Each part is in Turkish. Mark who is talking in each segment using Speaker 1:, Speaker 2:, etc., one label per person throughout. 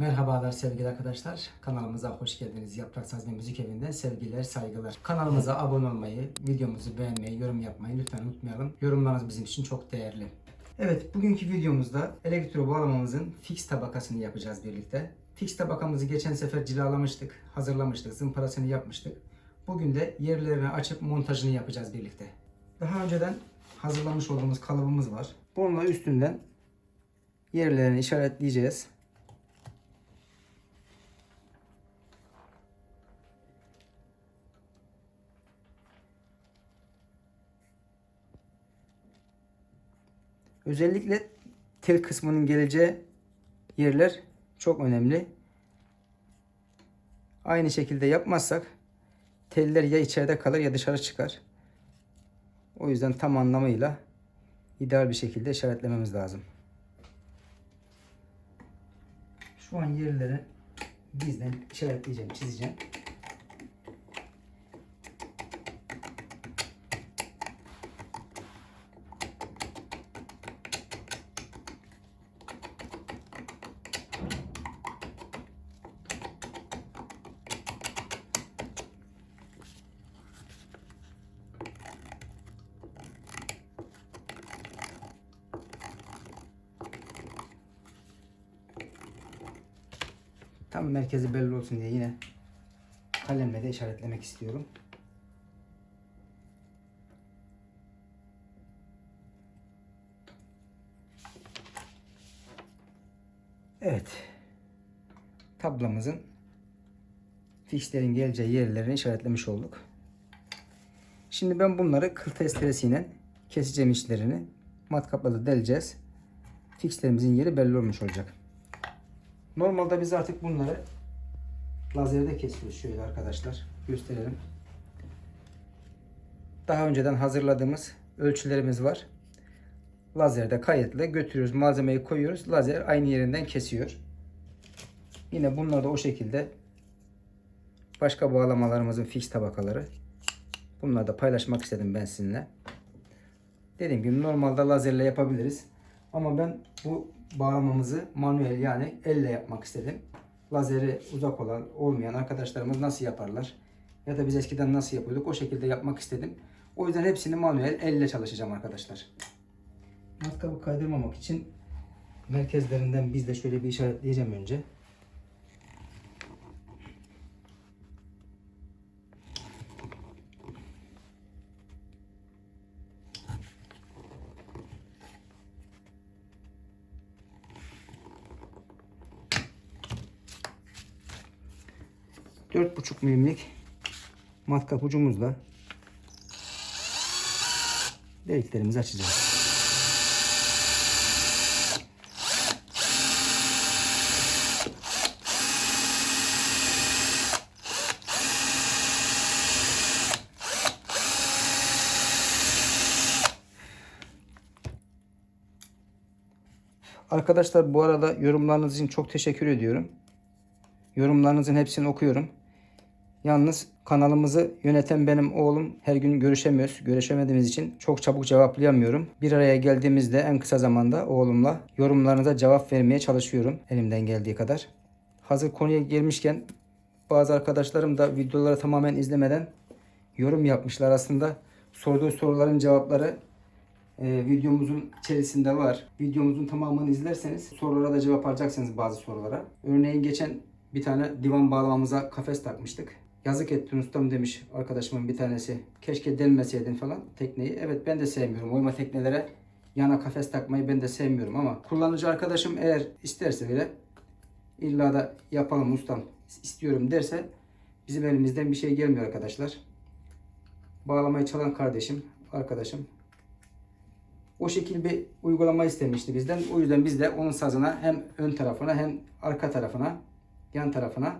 Speaker 1: Merhabalar sevgili arkadaşlar. Kanalımıza hoş geldiniz. Yaprak Sazma Müzik Evi'nden sevgiler, saygılar. Kanalımıza abone olmayı, videomuzu beğenmeyi, yorum yapmayı lütfen unutmayalım. Yorumlarınız bizim için çok değerli. Evet, bugünkü videomuzda elektro bağlamamızın fix tabakasını yapacağız birlikte. Fix tabakamızı geçen sefer cilalamıştık, hazırlamıştık, zımparasını yapmıştık. Bugün de yerlerini açıp montajını yapacağız birlikte. Daha önceden hazırlamış olduğumuz kalıbımız var. Bununla üstünden yerlerini işaretleyeceğiz. Özellikle tel kısmının geleceği yerler çok önemli. Aynı şekilde yapmazsak teller ya içeride kalır ya dışarı çıkar. O yüzden tam anlamıyla ideal bir şekilde işaretlememiz lazım. Şu an yerleri bizden işaretleyeceğim, çizeceğim. Tam merkezi belli olsun diye yine kalemle de işaretlemek istiyorum. Evet. Tablamızın fixlerin geleceği yerlerini işaretlemiş olduk. Şimdi ben bunları kıl testeresiyle keseceğim içlerini. Matkapla da deleceğiz. Fixlerimizin yeri belli olmuş olacak. Normalde biz artık bunları lazerde kesiyoruz şöyle arkadaşlar. Gösterelim. Daha önceden hazırladığımız ölçülerimiz var. Lazerde kayıtlı götürüyoruz. Malzemeyi koyuyoruz. Lazer aynı yerinden kesiyor. Yine bunlar da o şekilde başka bağlamalarımızın fix tabakaları. Bunları da paylaşmak istedim ben sizinle. Dediğim gibi normalde lazerle yapabiliriz. Ama ben bu bağlamamızı manuel yani elle yapmak istedim. Lazeri uzak olan olmayan arkadaşlarımız nasıl yaparlar? Ya da biz eskiden nasıl yapıyorduk o şekilde yapmak istedim. O yüzden hepsini manuel elle çalışacağım arkadaşlar. Matkabı kaydırmamak için merkezlerinden biz de şöyle bir işaretleyeceğim önce. Milimlik matkap ucumuzla deliklerimizi açacağız. Arkadaşlar bu arada yorumlarınız için çok teşekkür ediyorum. Yorumlarınızın hepsini okuyorum. Yalnız kanalımızı yöneten benim oğlum her gün görüşemiyoruz. Görüşemediğimiz için çok çabuk cevaplayamıyorum. Bir araya geldiğimizde en kısa zamanda oğlumla yorumlarınıza cevap vermeye çalışıyorum elimden geldiği kadar. Hazır konuya gelmişken bazı arkadaşlarım da videoları tamamen izlemeden yorum yapmışlar aslında. Sorduğu soruların cevapları e, videomuzun içerisinde var. Videomuzun tamamını izlerseniz sorulara da cevap alacaksınız bazı sorulara. Örneğin geçen bir tane divan bağlamamıza kafes takmıştık. Yazık ettin ustam demiş arkadaşımın bir tanesi. Keşke delmeseydin falan tekneyi. Evet ben de sevmiyorum. Oyma teknelere yana kafes takmayı ben de sevmiyorum ama kullanıcı arkadaşım eğer isterse bile illa da yapalım ustam istiyorum derse bizim elimizden bir şey gelmiyor arkadaşlar. Bağlamayı çalan kardeşim, arkadaşım o şekil bir uygulama istemişti bizden. O yüzden biz de onun sazına hem ön tarafına hem arka tarafına, yan tarafına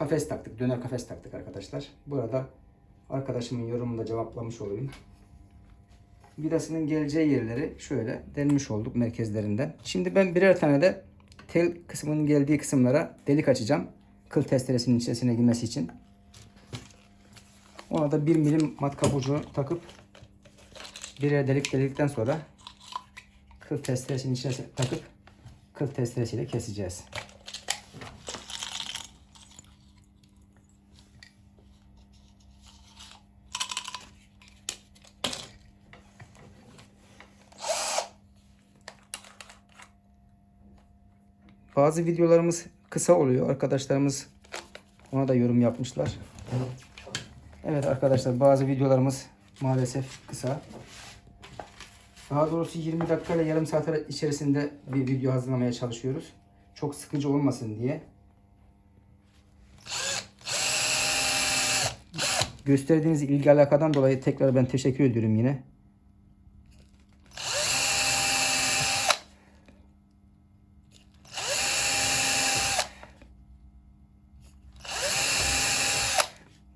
Speaker 1: kafes taktık. Döner kafes taktık arkadaşlar. Burada arkadaşımın yorumunu da cevaplamış olayım. Vidasının geleceği yerleri şöyle delmiş olduk merkezlerinden. Şimdi ben birer tane de tel kısmının geldiği kısımlara delik açacağım. Kıl testeresinin içerisine girmesi için. Ona da 1 milim matkap ucunu takıp birer delik delikten sonra kıl testeresinin içine takıp kıl testeresiyle keseceğiz. Bazı videolarımız kısa oluyor. Arkadaşlarımız ona da yorum yapmışlar. Evet arkadaşlar bazı videolarımız maalesef kısa. Daha doğrusu 20 dakika ile yarım saat içerisinde bir video hazırlamaya çalışıyoruz. Çok sıkıcı olmasın diye. Gösterdiğiniz ilgi alakadan dolayı tekrar ben teşekkür ediyorum yine.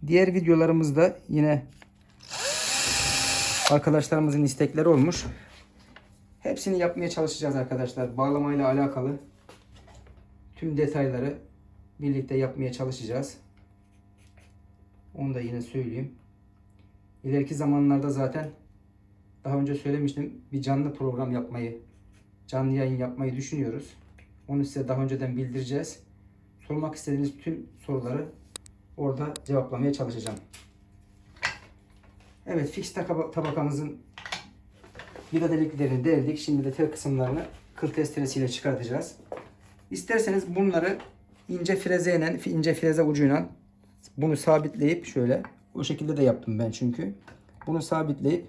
Speaker 1: Diğer videolarımızda yine arkadaşlarımızın istekleri olmuş. Hepsini yapmaya çalışacağız arkadaşlar. Bağlamayla alakalı tüm detayları birlikte yapmaya çalışacağız. Onu da yine söyleyeyim. İleriki zamanlarda zaten daha önce söylemiştim bir canlı program yapmayı, canlı yayın yapmayı düşünüyoruz. Onu size daha önceden bildireceğiz. Sormak istediğiniz tüm soruları orada cevaplamaya çalışacağım. Evet fix tabaka- tabakamızın vida deliklerini deldik. Şimdi de tel kısımlarını kıl testeresiyle çıkartacağız. İsterseniz bunları ince frezeyle, ince freze ucuyla bunu sabitleyip şöyle o şekilde de yaptım ben çünkü. Bunu sabitleyip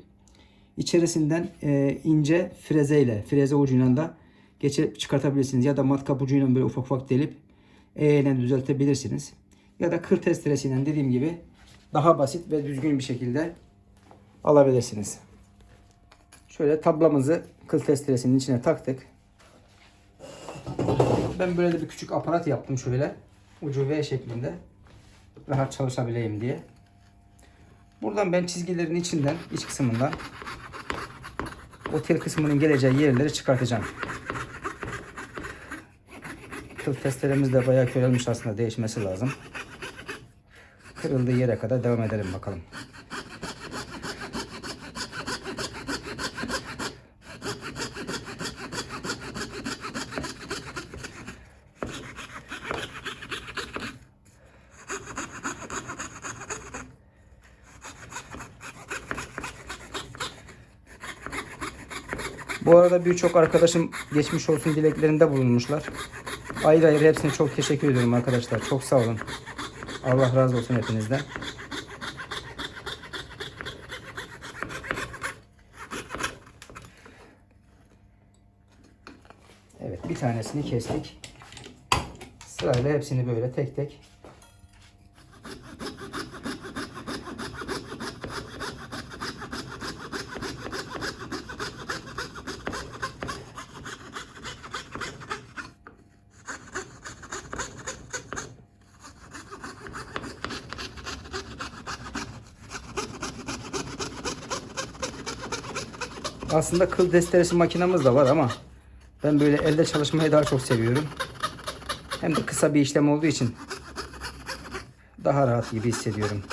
Speaker 1: içerisinden e, ince frezeyle, freze ucuyla da geçirip çıkartabilirsiniz. Ya da matkap ucuyla böyle ufak ufak delip E ile düzeltebilirsiniz. Ya da kır testeresiyle dediğim gibi daha basit ve düzgün bir şekilde alabilirsiniz. Şöyle tablamızı kıl testeresinin içine taktık. Ben böyle de bir küçük aparat yaptım şöyle. Ucu V şeklinde. Rahat çalışabileyim diye. Buradan ben çizgilerin içinden, iç kısmından o tel kısmının geleceği yerleri çıkartacağım. Kıl testeremiz de bayağı körelmiş aslında değişmesi lazım. Kırıldığı yere kadar devam edelim bakalım. Bu arada birçok arkadaşım geçmiş olsun dileklerinde bulunmuşlar. Ayrı ayrı hepsine çok teşekkür ediyorum arkadaşlar. Çok sağ olun. Allah razı olsun hepinizden. Evet bir tanesini kestik. Sırayla hepsini böyle tek tek Aslında kıl desteresi makinamız da var ama ben böyle elde çalışmayı daha çok seviyorum. Hem de kısa bir işlem olduğu için daha rahat gibi hissediyorum.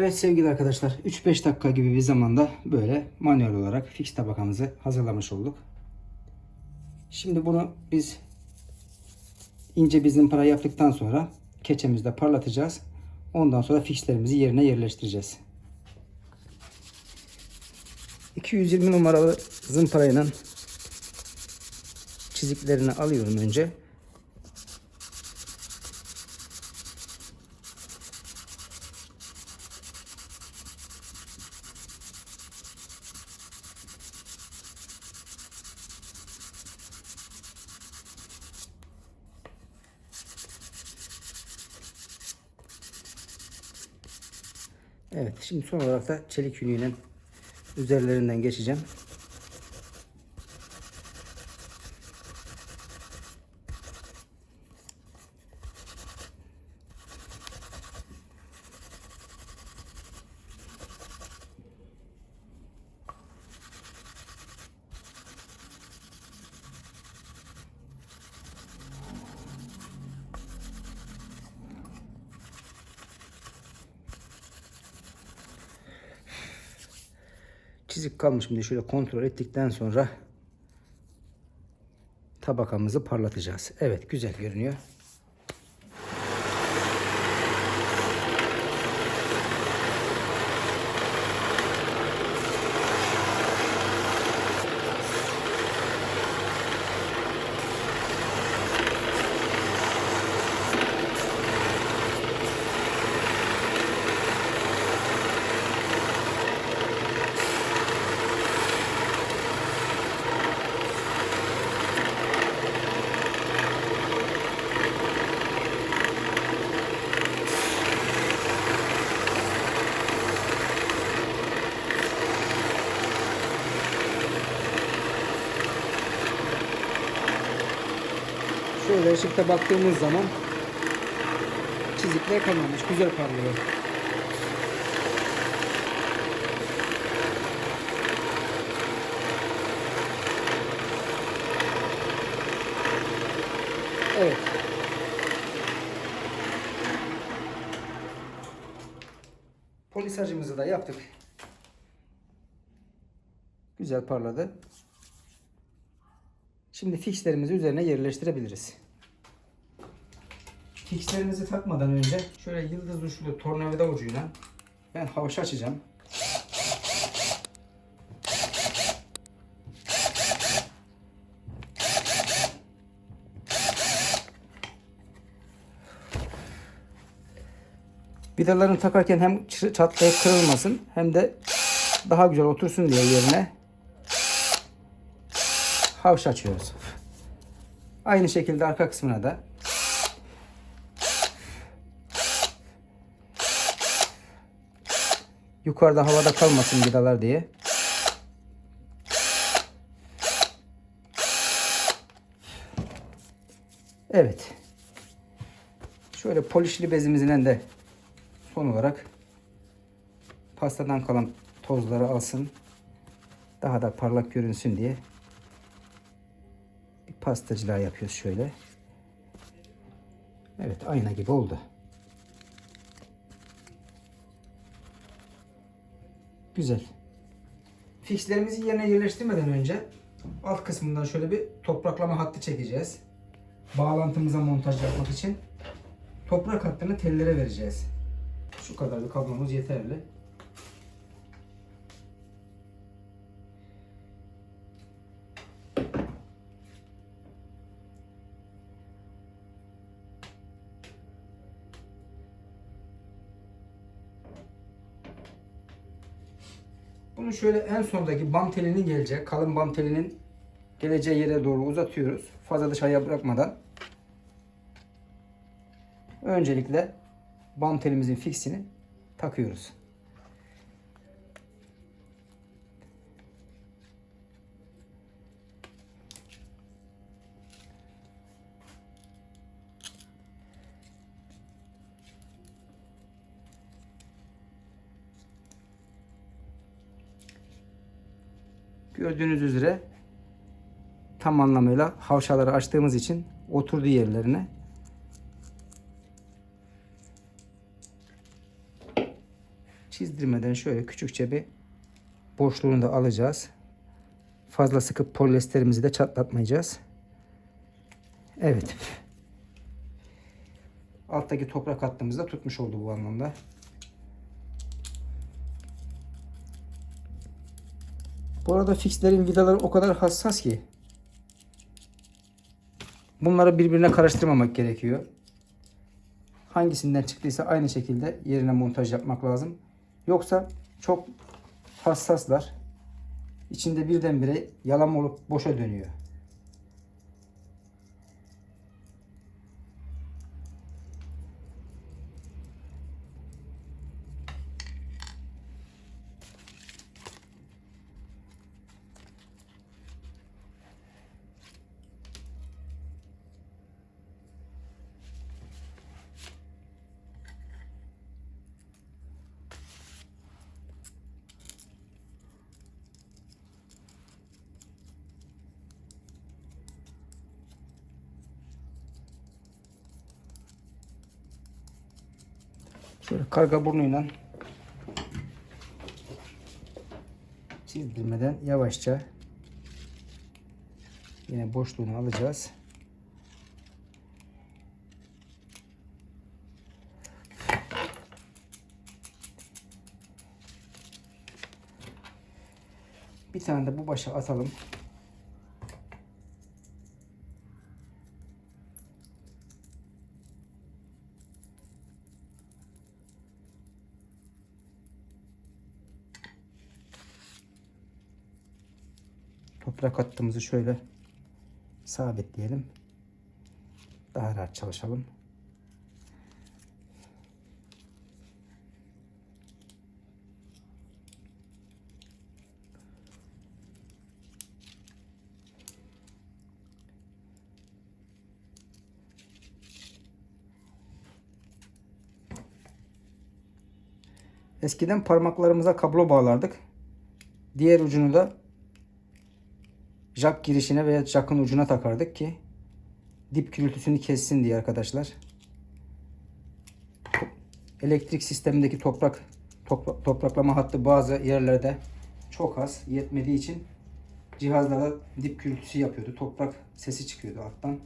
Speaker 1: Evet sevgili arkadaşlar 3-5 dakika gibi bir zamanda böyle manuel olarak fix tabakamızı hazırlamış olduk. Şimdi bunu biz ince bir zımpara yaptıktan sonra keçemizde parlatacağız. Ondan sonra fixlerimizi yerine yerleştireceğiz. 220 numaralı zımparayla çiziklerini alıyorum önce. Evet şimdi son olarak da çelik yünüyle üzerlerinden geçeceğim. Çizik kalmış mı diye şöyle kontrol ettikten sonra tabakamızı parlatacağız. Evet güzel görünüyor. Şöyle ışıkta baktığımız zaman çizikler kalmamış. Güzel parlıyor. Evet. Polisajımızı da yaptık. Güzel parladı. Şimdi fixlerimizi üzerine yerleştirebiliriz. Fixlerimizi takmadan önce şöyle yıldız uçlu tornavida ucuyla ben havuç açacağım. Vidalarını takarken hem çatlayıp kırılmasın hem de daha güzel otursun diye yerine havş açıyoruz. Aynı şekilde arka kısmına da yukarıda havada kalmasın vidalar diye. Evet. Şöyle polişli bezimizle de son olarak pastadan kalan tozları alsın. Daha da parlak görünsün diye bir pastacılığa yapıyoruz şöyle. Evet ayna gibi oldu. Güzel. Fixlerimizi yerine yerleştirmeden önce alt kısmından şöyle bir topraklama hattı çekeceğiz. Bağlantımıza montaj yapmak için toprak hattını tellere vereceğiz. Şu kadar bir kablomuz yeterli. Şöyle en sondaki bam telinin gelecek, kalın bam telinin geleceği yere doğru uzatıyoruz. Fazla dışarıya bırakmadan. Öncelikle bam telimizin fixini takıyoruz. Gördüğünüz üzere tam anlamıyla havşaları açtığımız için oturduğu yerlerine çizdirmeden şöyle küçükçe bir boşluğunu da alacağız. Fazla sıkıp polyesterimizi de çatlatmayacağız. Evet. Alttaki toprak hattımız da tutmuş oldu bu anlamda. Bu arada fixlerin vidaları o kadar hassas ki bunları birbirine karıştırmamak gerekiyor. Hangisinden çıktıysa aynı şekilde yerine montaj yapmak lazım. Yoksa çok hassaslar. İçinde birdenbire yalan olup boşa dönüyor. Şöyle karga burnuyla çizdirmeden yavaşça yine boşluğunu alacağız. Bir tane de bu başa atalım. Toprak hattımızı şöyle sabitleyelim. Daha rahat çalışalım. Eskiden parmaklarımıza kablo bağlardık. Diğer ucunu da jack girişine veya jack'ın ucuna takardık ki dip gürültüsünü kessin diye arkadaşlar. Elektrik sistemindeki toprak topra- topraklama hattı bazı yerlerde çok az yetmediği için cihazlara dip gürültüsü yapıyordu. Toprak sesi çıkıyordu alttan.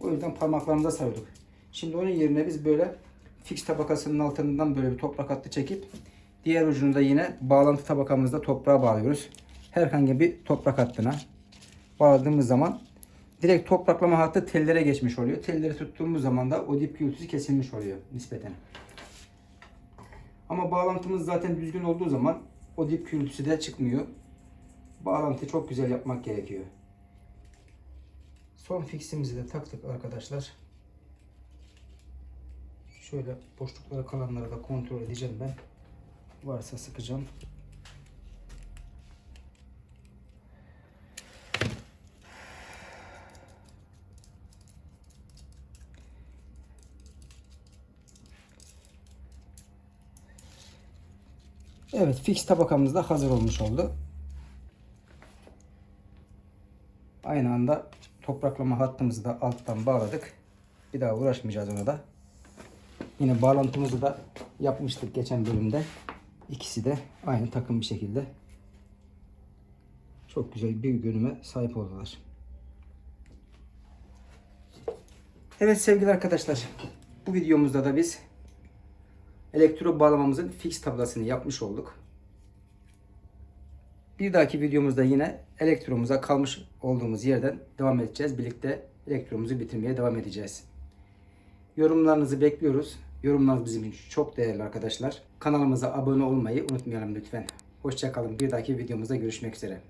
Speaker 1: O yüzden parmaklarımıza sarıyorduk. Şimdi onun yerine biz böyle fix tabakasının altından böyle bir toprak hattı çekip diğer ucunu da yine bağlantı tabakamızda toprağa bağlıyoruz. Herhangi bir toprak hattına bağladığımız zaman direkt topraklama hattı tellere geçmiş oluyor. Telleri tuttuğumuz zaman da o dip gürültüsü kesilmiş oluyor nispeten. Ama bağlantımız zaten düzgün olduğu zaman o dip gürültüsü de çıkmıyor. Bağlantıyı çok güzel yapmak gerekiyor. Son fiximizi de taktık arkadaşlar. Şöyle boşluklara kalanları da kontrol edeceğim ben. Varsa sıkacağım. Evet, fix tabakamız da hazır olmuş oldu. Aynı anda topraklama hattımızı da alttan bağladık. Bir daha uğraşmayacağız ona da. Yine bağlantımızı da yapmıştık geçen bölümde. İkisi de aynı takım bir şekilde. Çok güzel bir görünüme sahip oldular. Evet sevgili arkadaşlar. Bu videomuzda da biz elektro bağlamamızın fix tablasını yapmış olduk. Bir dahaki videomuzda yine elektromuza kalmış olduğumuz yerden devam edeceğiz. Birlikte elektromuzu bitirmeye devam edeceğiz. Yorumlarınızı bekliyoruz. Yorumlarınız bizim için çok değerli arkadaşlar. Kanalımıza abone olmayı unutmayalım lütfen. Hoşçakalın. Bir dahaki videomuzda görüşmek üzere.